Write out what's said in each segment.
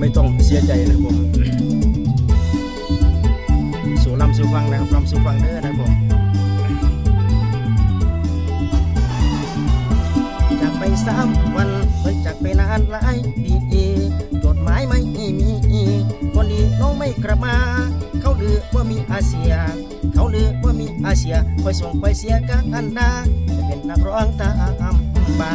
ไม่ต้องเสียใจนะผมสู่ลำสู่ฟังนะครับลำสู่ฟังเด้อนะผมจากไปสามวันเฮ้ยจากไปนานหลายปีจดหมายไม่มีคนดีน้องไม่กลับมา เขาลือว่ามีอาเซีย เขาลือว่ามีอาเซียคอยส่งคอยเสียกันดาจะเป็นนักร้องตามบา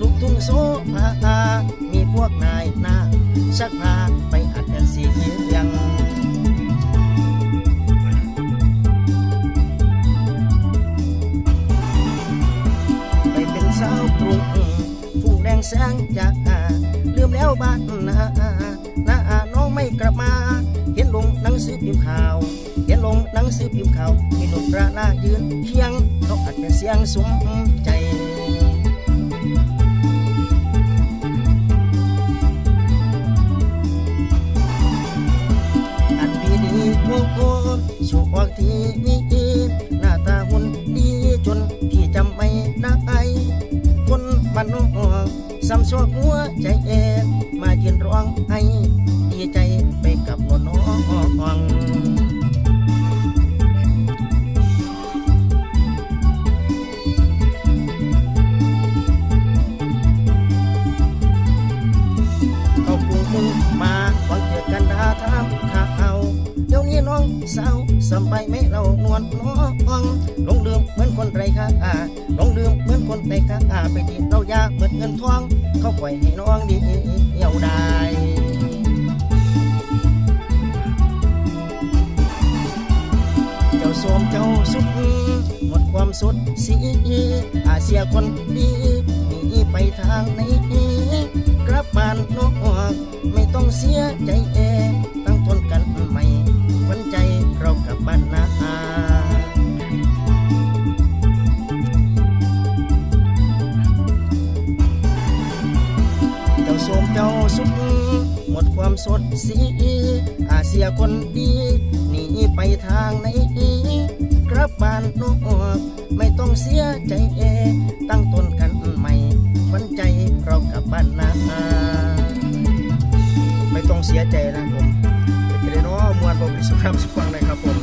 ลูกทุ่งโซภามีพวกนายหน้า ชักพาไปอัดกันเสียงไปเป็นสาวกรุงฟุ้แดงแสงจากลืมแล้วบ้านนานาน้องไม่กลับมา เห็นลงหนังสือพิมพ์ข่าว เห็นลงหนังสือพิมพ์ข่าว มีหนุ่มระนายืนเคียงเขาอัดเป็นเสียงสมใจ สุขอกทีวีหน้าตาหุ่นดีจนพี่จำไม่ได้คนบ้านนอกซ้ำชอกหัวใจเองมายืนร้องไห้ำไปไหม่เรานวลน้องลงเดืมเหมือนคนไรค่าลงเดืมเหมือนคนไรค่าไปที่เรายากเหมือนเงินทอง เขาปล่อยให้น้องดีเดียวได้เจ้าโสมเจ้าสุดหมดความสุดสีอาเซียคนดีหนีไปทางไหนกลับบ้าน สุดหมดความสดสีอาเซียคนดีหนีไปทางไหนกลับบ้านนอกไม่ต้องเสียใจเอ ตั้งต้นกันใหม่ขวัญใจเรากลับบ้านนาไม่ต้องเสียใจนะผมจะได้น้อมวนบริสุทธิ์สุขังนะครับผม